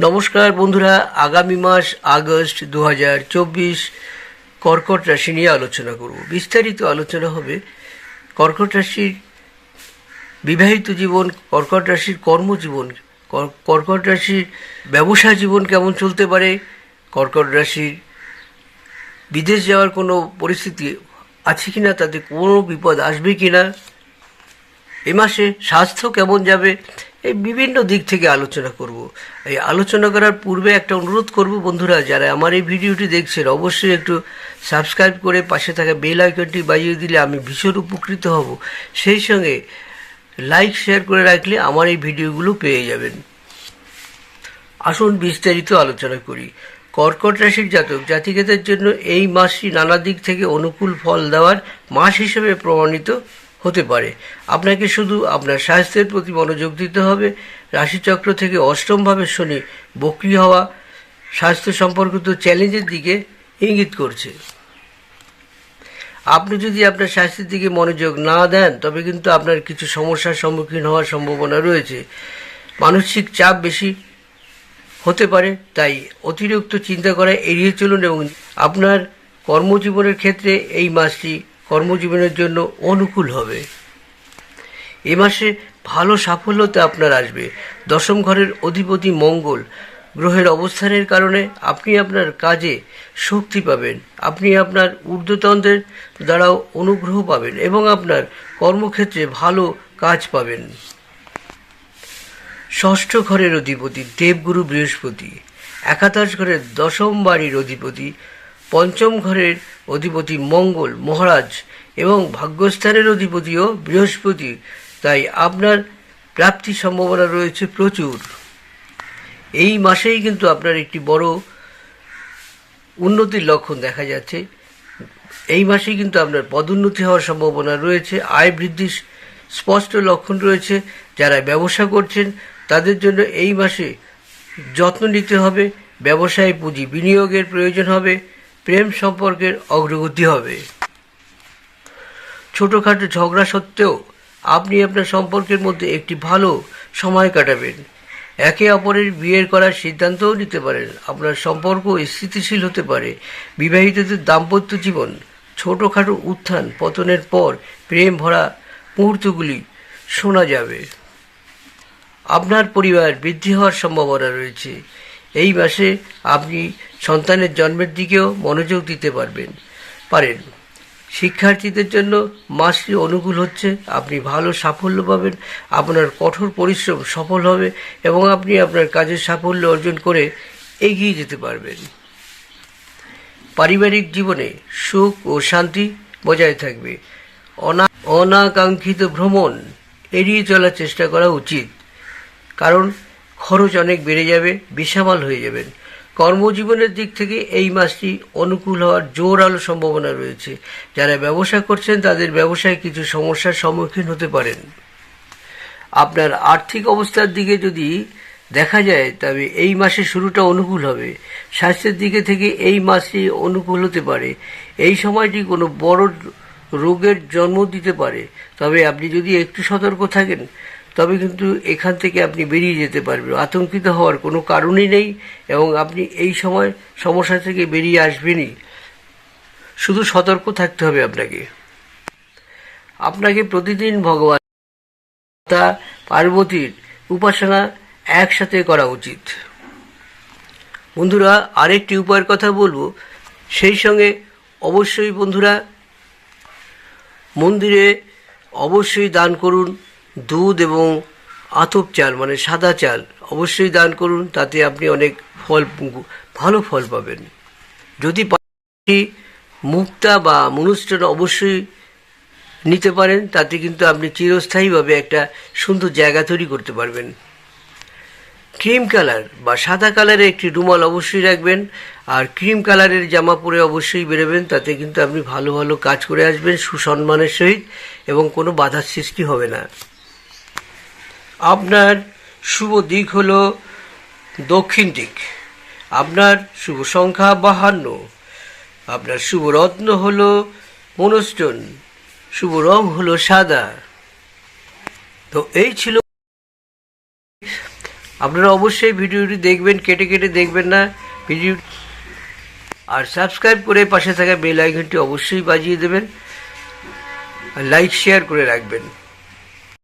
নমস্কার বন্ধুরা, আগামী মাস আগস্ট দু হাজার চব্বিশ, কর্কট রাশি নিয়ে আলোচনা করব। বিস্তারিত আলোচনা হবে কর্কট রাশির বিবাহিত জীবন, কর্কট রাশির কর্মজীবন, কর- কর্কট রাশির ব্যবসা জীবন কেমন চলতে পারে, কর্কট রাশির বিদেশ যাওয়ার কোনো পরিস্থিতি আছে কিনা তাতে কোনো বিপদ আসবে কিনা, এ মাসে স্বাস্থ্য কেমন যাবে, এই বিভিন্ন দিক থেকে আলোচনা করব। এই আলোচনা করার পূর্বে একটা অনুরোধ করব বন্ধুরা, যারা আমার এই ভিডিওটি দেখছেন, অবশ্যই একটু সাবস্ক্রাইব করে পাশে থাকা বেল আইকনটি বাজিয়ে দিলে আমি ভীষণ উপকৃত হব। সেই সঙ্গে লাইক, শেয়ার করে রাখলে আমার এই ভিডিওগুলো পেয়ে যাবেন। আসুন বিস্তারিত আলোচনা করি। কর্কট রাশির জাতক জাতিকাদের জন্য এই মাসটি নানা দিক থেকে অনুকূল ফল দেওয়ার মাস হিসেবে প্রমাণিত হতে পারে। আপনাকে শুধু আপনার স্বাস্থ্যের প্রতি মনোযোগ দিতে হবে। রাশিচক্র থেকে অষ্টমভাবে শনি বক্রি হওয়া স্বাস্থ্য সম্পর্কিত চ্যালেঞ্জের দিকে ইঙ্গিত করছে। আপনি যদি আপনার স্বাস্থ্যের দিকে মনোযোগ না দেন, তবে কিন্তু আপনার কিছু সমস্যার সম্মুখীন হওয়ার সম্ভাবনা রয়েছে। মানসিক চাপ বেশি হতে পারে, তাই অতিরিক্ত চিন্তা করা এড়িয়ে চলুন এবং আপনার কর্মজীবনের ক্ষেত্রে এই মাসটি কর্মজীবনের জন্য অনুকূল হবে। এ মাসে ভালো সাফল্যতা আপনার আসবে। দশম ঘরের অধিপতি মঙ্গল গ্রহের অবস্থানের কারণে আপনি আপনার কাজে শক্তি পাবেন। আপনি আপনার ঊর্ধ্বতন্ত্রের দ্বারাও অনুগ্রহ পাবেন এবং আপনার কর্মক্ষেত্রে ভালো কাজ পাবেন। ষষ্ঠ ঘরের অধিপতি দেবগুরু বৃহস্পতি, একাদশ ঘরের দশম বাড়ির অধিপতি, পঞ্চম ঘরের অধিপতি মঙ্গল মহারাজ এবং ভাগ্যস্থানের অধিপতিও বৃহস্পতি। তাই আপনার প্রাপ্তির সম্ভাবনা রয়েছে প্রচুর। এই মাসেই কিন্তু আপনার একটি বড় উন্নতির লক্ষণ দেখা যাচ্ছে। এই মাসেই কিন্তু আপনার পদোন্নতি হওয়ার সম্ভাবনা রয়েছে। আয় বৃদ্ধির স্পষ্ট লক্ষণ রয়েছে। যারা ব্যবসা করছেন তাদের জন্য এই মাসে যত্ন নিতে হবে, ব্যবসায় পুঁজি বিনিয়োগের প্রয়োজন হবে, প্রেম সম্পর্কের অগ্রগতি হবে। ছোটোখাটো ঝগড়া সত্ত্বেও আপনি আপনার সম্পর্কের মধ্যে একটি ভালো সময় কাটাবেন। একে অপরের বিয়ের করার সিদ্ধান্তও নিতে পারেন। আপনার সম্পর্ক স্থিতিশীল হতে পারে। বিবাহিতদের দাম্পত্য জীবন, ছোটোখাটো উত্থান পতনের পর প্রেম ভরা মুহূর্তগুলি শোনা যাবে। আপনার পরিবার বৃদ্ধি হওয়ার সম্ভাবনা রয়েছে। এই মাসে আপনি সন্তানের জন্মের দিকেও মনোযোগ দিতে পারবেন। পারেন। শিক্ষার্থীদের জন্য মাসটি অনুকূল হচ্ছে, আপনি ভালো সাফল্য পাবেন, আপনার কঠোর পরিশ্রম সফল হবে এবং আপনি আপনার কাজের সাফল্য অর্জন করে এগিয়ে যেতে পারবেন। পারিবারিক জীবনে সুখ ও শান্তি বজায় থাকবে। অনা, অনাকাঙ্ক্ষিত ভ্রমণ এড়িয়ে চলার চেষ্টা করা উচিত। কারণ খরচ অনেক বেড়ে যাবে বেসামাল হয়ে যাবেন। কর্মজীবনের দিক থেকে এই মাসটি অনুকূল হওয়ার জোর আলো সম্ভাবনা রয়েছে। যারা ব্যবসা করছেন, তাদের ব্যবসায় কিছু সমস্যার সম্মুখীন হতে পারেন। আপনার আর্থিক অবস্থার দিকে যদি দেখা যায়, তবে এই মাসের শুরুটা অনুকূল হবে। স্বাস্থ্যের দিকে থেকে এই মাসটি অনুকূল হতে পারে। এই সময়টি কোনো বড় রোগের জন্ম দিতে পারে, তবে আপনি যদি একটু সতর্ক থাকেন, তবে কিন্তু এখান থেকে আপনি বেরিয়ে যেতে পারবেন। আতঙ্কিত হওয়ার কোনো কারণই নেই এবং আপনি এই সময় সমস্যা থেকে বেরিয়ে আসবেনই। শুধু সতর্ক থাকতে হবে আপনাকে। আপনাকে প্রতিদিন ভগবান তা পার্বতীর উপাসনা একসাথে করা উচিত। বন্ধুরা, আরেকটি উপায়ের কথা বলব। সেই সঙ্গে অবশ্যই বন্ধুরা মন্দিরে অবশ্যই দান করুন। দুধ এবং আতপ চাল মানে সাদা চাল অবশ্যই দান করুন, তাতে আপনি অনেক ফল, ভালো ফল পাবেন। যদি মুক্তা বা মনুষ্ঠন অবশ্যই নিতে পারেন, তাতে কিন্তু আপনি চিরস্থায়ীভাবে একটা সুন্দর জায়গা তৈরি করতে পারবেন। ক্রিম কালার বা সাদা কালারের একটি রুমাল অবশ্যই রাখবেন, আর ক্রিম কালারের জামা পরে অবশ্যই বেরোবেন, তাতে কিন্তু আপনি ভালো ভালো কাজ করে আসবেন, সুসম্মানের সহিত, এবং কোনো বাধার সৃষ্টি হবে না। আপনার শুভ দিক হল দক্ষিণ দিক। আপনার শুভ সংখ্যা বাহান্ন। আপনার শুভ রত্ন হল মনস্টোন। শুভ রং হলো সাদা। তো এই ছিল আপনারা অবশ্যই ভিডিওটি দেখবেন, কেটে কেটে দেখবেন না। ভিডিও আর সাবস্ক্রাইব করে পাশে থাকা বেল আইকনটি অবশ্যই বাজিয়ে দেবেন। আর লাইক, শেয়ার করে রাখবেন।